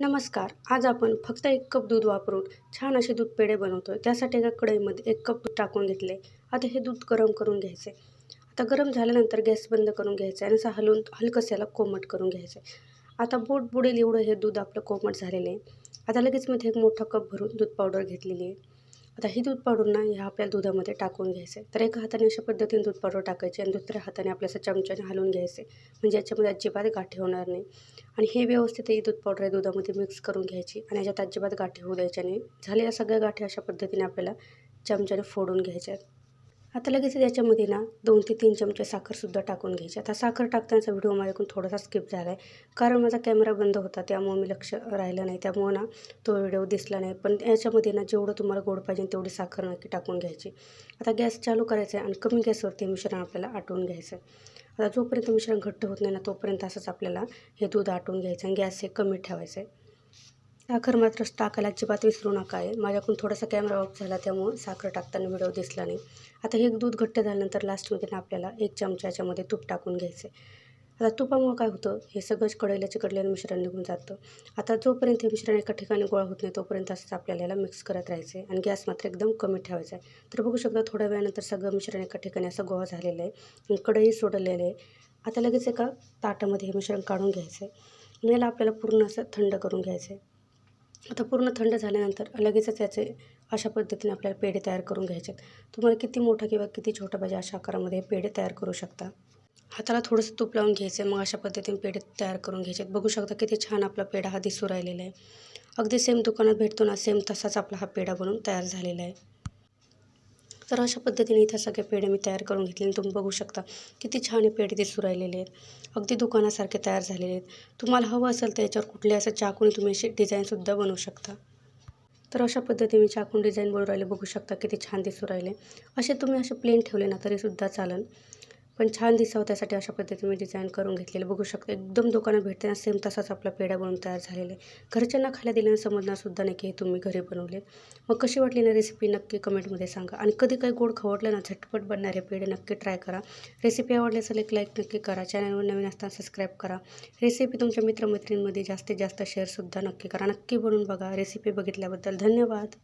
नमस्कार. आज आपण फक्त एक कप दूध वापरून छान असे दूध पेढे बनवतो आहे त्यासाठी एका कढईमध्ये एक कप दूध टाकून घेतले. आता हे दूध गरम करून घ्यायचे. आता गरम झाल्यानंतर गॅस बंद करून घ्यायचं आणि असं हलवून हलकस्याला कोमट करून घ्यायचं. आता बोट बुडेल एवढं हे दूध आपलं कोमट झालेलं आहे. आता लगेच मध्ये एक मोठा कप भरून दूध पावडर घेतलेली आहे. आता ही दूध पावडर ना ह्या आपल्या दुधामध्ये टाकून घ्यायचे तर एका हाताने अशा पद्धतीने दूध पावडर टाकायचे आणि दुसऱ्या हाताने आपल्या असं चमच्याने हलवून घ्यायचे. म्हणजे याच्यामध्ये अजिबात गाठी होणार नाही. आणि हे व्यवस्थित ही दूध पावडर आहे दुधामध्ये मिक्स करून घ्यायची आणि याच्यात अजिबात गाठी होऊ द्यायच्या नाही. झालेल्या सगळ्या गाठी अशा पद्धतीने आपल्याला चमच्याने फोडून घ्यायच्या आहेत. आता लगेच याच्यामध्ये ना दोन ते तीन चमचे साखरसुद्धा टाकून घ्यायची. आता साखर टाकतानाचा व्हिडिओ माझ्याकडून थोडासा स्किप झाला आहे कारण माझा कॅमेरा बंद होता त्यामुळे मी लक्ष राहिलं नाही. त्यामुळं ना तो व्हिडिओ दिसला नाही. पण याच्यामध्ये ना जेवढं तुम्हाला गोड पाहिजे तेवढी साखर नक्की टाकून घ्यायची. आता गॅस चालू करायचा आहे आणि कमी गॅसवरती मिश्रण आपल्याला आटवून घ्यायचं आहे. आता जोपर्यंत मिश्रण घट्ट होत नाही ना तोपर्यंत असंच आपल्याला हे दूध आटवून घ्यायचं आणि गॅस हे कमी ठेवायचं आहे. साखर मात्र टाकायला अजिबात विसरू नका आहे. माझ्याकडून थोडासा कॅमेरा ऑफ झाला त्यामुळं साखर टाकताना व्हिडिओ दिसला नाही. आता हे दूध घट्ट झाल्यानंतर लास्टमध्ये ना आपल्याला एक चमचा याच्यामध्ये तूप टाकून घ्यायचं आहे. आता तुपामुळं काय होतं? हे सगळंच कढईला चिकटलेलं मिश्रण निघून जातं. आता जोपर्यंत हे मिश्रण एका ठिकाणी गोळा होत नाही तोपर्यंत असंच आपल्याला याला मिक्स करत राहायचं आहे आणि गॅस मात्र एकदम कमी ठेवायचा आहे. तर बघू शकता थोड्या वेळानंतर सगळं मिश्रण एका ठिकाणी असं गोळा झालेलं आहे आणि कढई सोडलेलं आहे. आता लगेच एका ताटामध्ये हे मिश्रण काढून घ्यायचं आहे. याला आपल्याला पूर्ण असं थंड करून घ्यायचं आहे. आता पूर्ण थंड झाल्यानंतर लगेचच याचे अशा पद्धतीने आपल्याला पेढे तयार करून घ्यायचे तुम्हाला किती मोठा किंवा किती छोटा पाहिजे अशा आकारामध्ये पेढे तयार करू शकता. हाताला थोडंसं तूप लावून घ्यायचं मग अशा पद्धतीने पेढे तयार करून घ्यायचे बघू शकता किती छान आपला पेढा हा दिसू राहिलेला आहे. अगदी सेम दुकानात भेटतो ना सेम तसाच आपला हा पेढा बनवून तयार झालेला आहे. तर अशा पद्धतीने इथं सगळे पेढे मी तयार करून घेतले तुम्ही बघू शकता किती छान हे पेढे दिसू राहिलेले आहेत. अगदी दुकानासारखे तयार झालेले आहेत. तुम्हाला हवं असेल तर याच्यावर कुठले असं चाकून तुम्ही अशी डिझाईनसुद्धा बनवू शकता. तर अशा पद्धतीने मी चाकून डिझाईन बनवू राहिले. बघू शकता किती छान दिसू राहिले. असे तुम्ही असे प्लेन ठेवले ना तरीसुद्धा चालेल पण छान दिसावं त्यासाठी अशा पद्धतीने मी डिझाईन करून घेतलेलं. बघू शकतो एकदम दुकानात भेटते ना सेम तसाच आपला पेढा बनवून तयार झालेला आहे. घरच्यांना खायला दिल्यानं समजणारसुद्धा नाही की हे तुम्ही घरी बनवले. मग कशी वाटली ना रेसिपी नक्की कमेंटमध्ये सांगा. आणि कधी काही गोड खवडलं ना झटपट बनणारे पेढे नक्की ट्राय करा. रेसिपी आवडली असेल एक लाईक नक्की करा. चॅनलवर नवीन असताना सबस्क्राईब करा. रेसिपी तुमच्या मित्रमैत्रिणींमध्ये जास्तीत जास्त शेअरसुद्धा नक्की करा. नक्की बनवून बघा. रेसिपी बघितल्याबद्दल धन्यवाद.